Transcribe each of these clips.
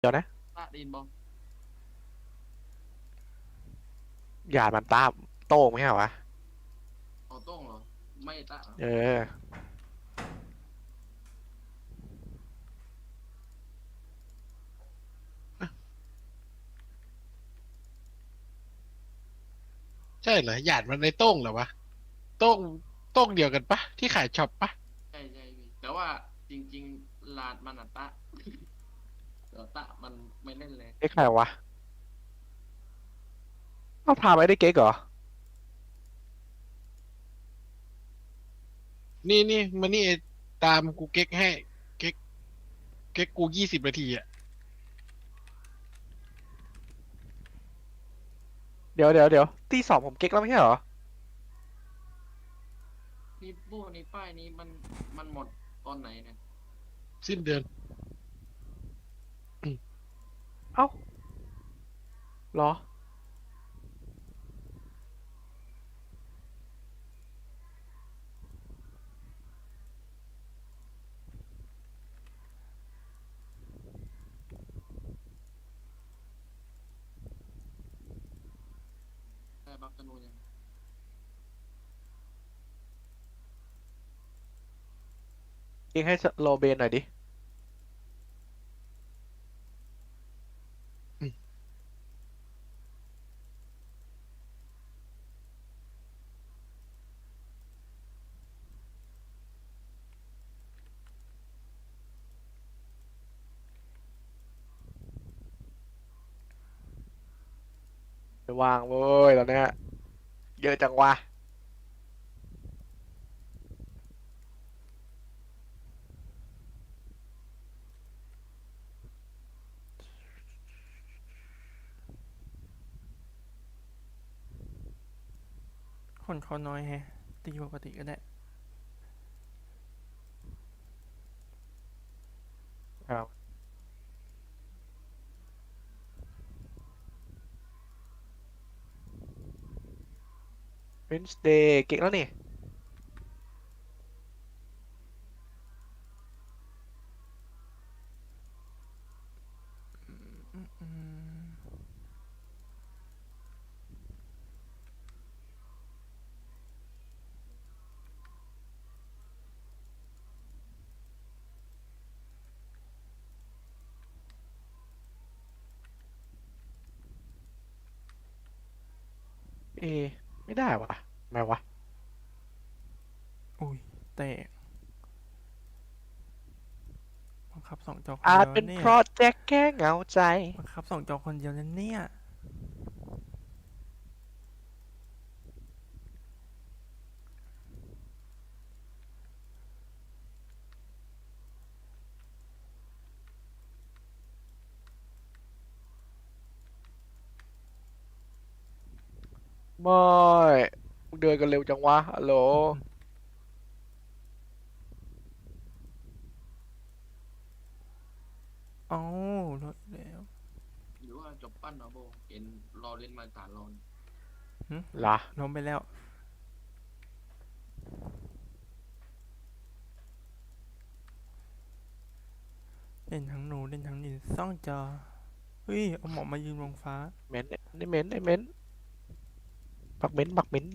เดี๋ยวนะ ตาดีนบอมหยาดมันตามโต้งไม่ใช่เหรอวะ ออโต้งเหรอ ไม่ตาเหรอเออ ใช่เหรอหยาดมันในโต้งเหรอวะโต้งโต้งเดียวกันปะที่ขายช็อปปะใช่ใช่พี่แต่ว่าจริง ๆ ลาดมันอะตะ เดี๋ยวตะมันไม่เล่นเลยเก๊กใครวะเอาพาไปได้เก๊กเหรอ นี่นี่มานี่ตามกูเก๊กให้ เก๊กเก๊กกูยี่สิบนาทีอะ เดี๋ยวเดี๋ยวเดี๋ยวตีสองผมเก๊กแล้วไม่ใช่เหรอ นี่บู้นี่ป้ายนี้มันมันหมดตอนไหนเนี่ย สิ้นเดือน เอ้าเหรอ ได้บัฟธนูยังเก๊กให้โลเบนหน่อยดิ ไม่ว่างเว้ยตอนเนี้ยเยอะจังวะคนเขาน้อยแฮะตีปกติก็ได้ Wednesday เก่งแล้วนี่อืมเอะ ไม่ได้วะทำไมวะ อุ้ยแตกบังคับสองจอคนอาจเดียวเป็นเนี่ยเพราะแจ็คแค่เหงาใจ บังคับสองจอคนเดียวนั่นเนี่ย ไม่มึงเดินกันเร็วจังวะฮัลโหลเอ้าลดแล้วหรือว่าจบปั้นเนาะโบเห็นรอเล่นมาตาลอนล่ะล้มไปแล้ว เล่นทั้งหนูเล่นทั้งนินซ่องจอเฮ้ย เอาหมอมายืนบนฟ้าเม้นนี่เม้นไอ้เม้น ปักเม้นปักเม้น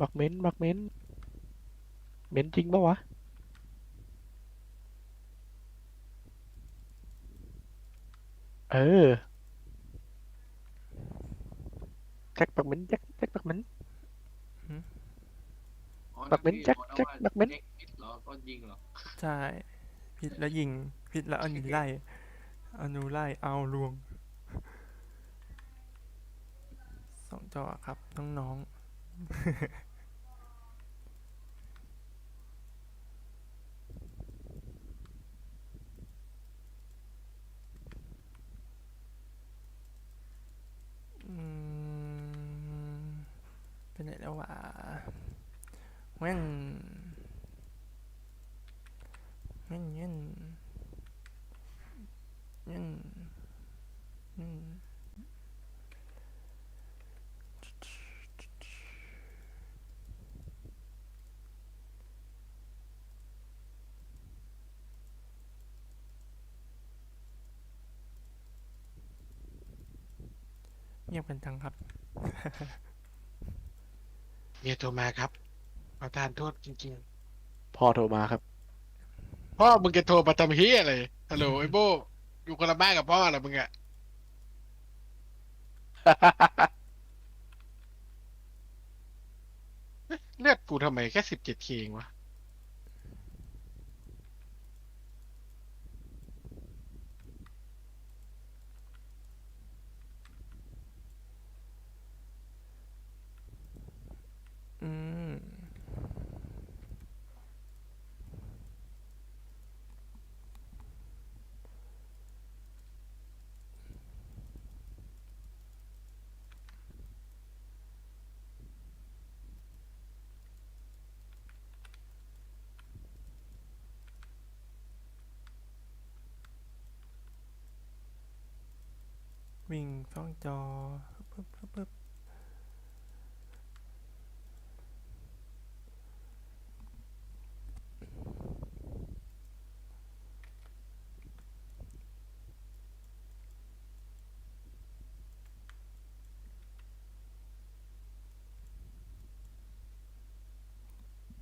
บักเม้นบักเม้นเม้นจริงปะวะเออแจ็คปักเม้นแจ็คแจ็คปักเม้นอ๋อบักเม้นที่แจ็คบอกนะแจ็คว่าบักเม้นด็ผิดเหรอก็ยิงเหรอ ใช่พิษแล้วยิงพิษแล้วเอาหนูไล่เอนูไล่เอาลวงสองจอครับน้องๆอืมไปไหนแล้ววะแม่งแม่งเงี้ยเงี้ยอืม งียบกันจังครับ เมียโทรมาครับประทานโทษจริง พ่อโทรมาครับ ๆ พ่อมึงจะโทรมาทำเฮียอะไรฮัลโหลไอ้โบอยู่คนละบ้านกับพ่อเหรอมึงอะเลือดกูทำไมแค่สิบเจ็ดเคงวะ อืม วิ่งช่องจอปึ๊บปึ๊บปึ๊บ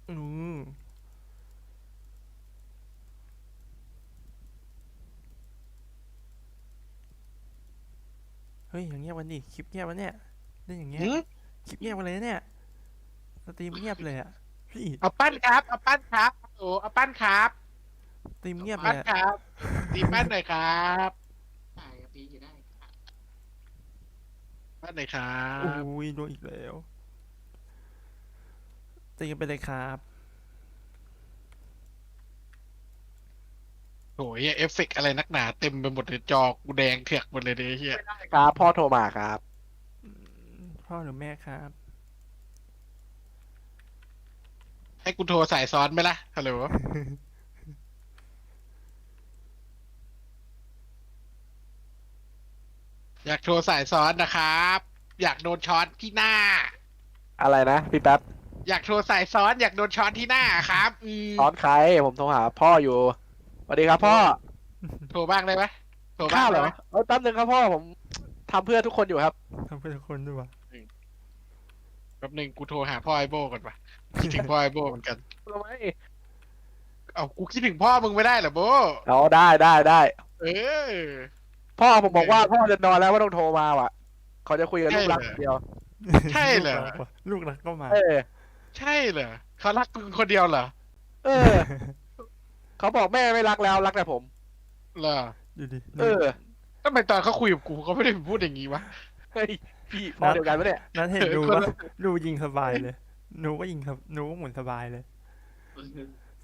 อืม เฮ้ยอย่างเงียบวันดิคลิปเงียบวันเนี่ยเล่นอย่างเงี้ยหืมคลิปเงียบวันเลยนะเนี่ยสตรีมเงียบเลยอะพี่เอาปั้นครับ เอาปั้นครับโอ้เอาปั้นครับสตรีมเงียบเลปั้นยอะครับตีปั้นหน่อยครับได้ครับพี่จะได้ ปั้นหน่อยครับ โอ้ยโดนอีกแล้วตีกันไปเลยครับ โอ้ยเอฟเฟกต์อะไรนักหนาเต็มไปหมดเลยจอกูแดงเถือกหมดเลยเนี่ยเฮียครับพ่อโทรมาครับอืมพ่อหรือแม่ครับ ให้กูโทรสายซ้อนไหมล่ะฮัลโหลอยากโทรสายซ้อนนะครับ อยากโดนช้อนที่หน้า อะไรนะพี่แป๊บอยากโทรสายซ้อน อยากโดนช้อนที่หน้าครับอืมซ้อนใครผมโทรหาพ่ออยู่ สวัสดีครับพ่อโทรบ้างได้ไหมโทรบ้าข้างวเหรได้อไหมเออแป๊บนึงครับพ่อผมทำเพื่อทุกคนอยู่ครับ ทำเพื่อทุกคนด้วยวะแป๊บหนึงกูโทรหาพ่อไอโบก่อนปะคิดถึงพ่อไอโบเหมือนกัน ทำไมเอากูคิดถึงพ่อมึงไม่ได้เหรอโบเอาได้ได้ได้ เออ พ่อผมบอกว่าพ่อจะนอนแล้วว่าต้องโทรมาว่ะเขาจะคุยกับลูกรักใช่เหรอคนเดียว ใช่เหรอลูกกว่ะลูกรักก็มา เออ ใช่เหรอเขารักมึงคนเดียวเหรอ เออ เขาบอกแม่ไม่รักแล้วรักแต่ผมเหรอดูดิเออทำไมตอนเขาคุยกับกูเขาไม่ได้พูดอย่างนี้วะ เฮ้ยพี่พ่อเดียวกันปะเนี่ย นัดเห็นเออดูคนว่าละดูยิงสบายเลยหนูก็ยิงครับหนูก็หมุนสบายเลย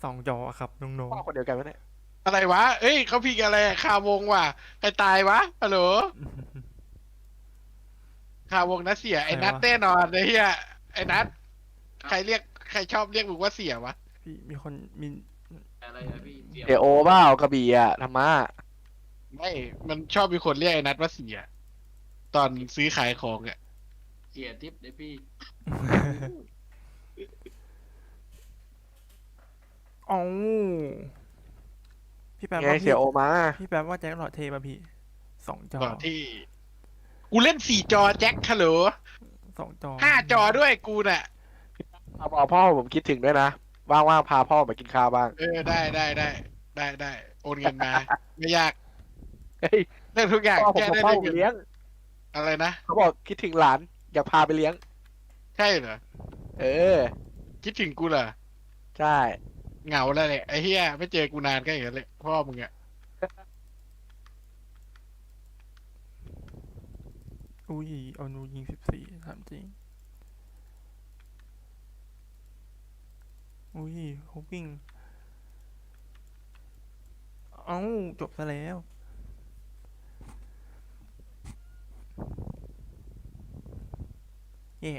สองจอครับน้องพ่อคนเดียวกันปะเนี่ย อะไรวะ เอ้ยเขาพิงอะไรอะคาวงว่ะใครตายวะฮัลโหลๆคาวงนะเสียไอ้นัทใครวะแน่นอนไอ้เหี้ยไอ้นัทใครเรียกใครชอบเรียกมึงว่าเสียวะ พี่มีคนมี อะไรนะพี่เสียเอโอเปล่ากระบี่อะธรรมะไม่มันชอบมีคนเรียกไอ้นัทว่าเสีย ตอนซื้อขายของอะเสียทิปเลยพี่เอ้าพี่แป๊บไงว่าเสีพี่ยโอมา พี่แป๊บว่าแจ็คหลอดเทป่ะพี่สองจอตอนที่ กูเล่นสี่จอแจ็คฮัลโหลสองจอห้าจอด้วยกูน่ะเอาบอกพ่อผมคิดถึงด้วยนะ ว่างๆพาพ่อมากินข้าวบ้าง เออได้ได้ได้ได้ได้โอนเงินมา ไม่ยากเฮ้ยเรื่องทุกอย่างพ่อผมแก้บอกได้พ่อด้วยผมเงินเลี้ยง อะไรนะเขาบอกคิดถึงหลานอยากพาไปเลี้ยง ใช่เหรอเออ คิดถึงกูเหรอใช่ เหงาแล้วแหละไอ้เฮียไม่เจอกูนานก็อย่างนั้นเลยพ่อมึงอะอุ้ยเอาหนูยิงสิบสี่ถามจริง อุ้ยเขาวิ่ง เอ้า จบซะแล้ว แย่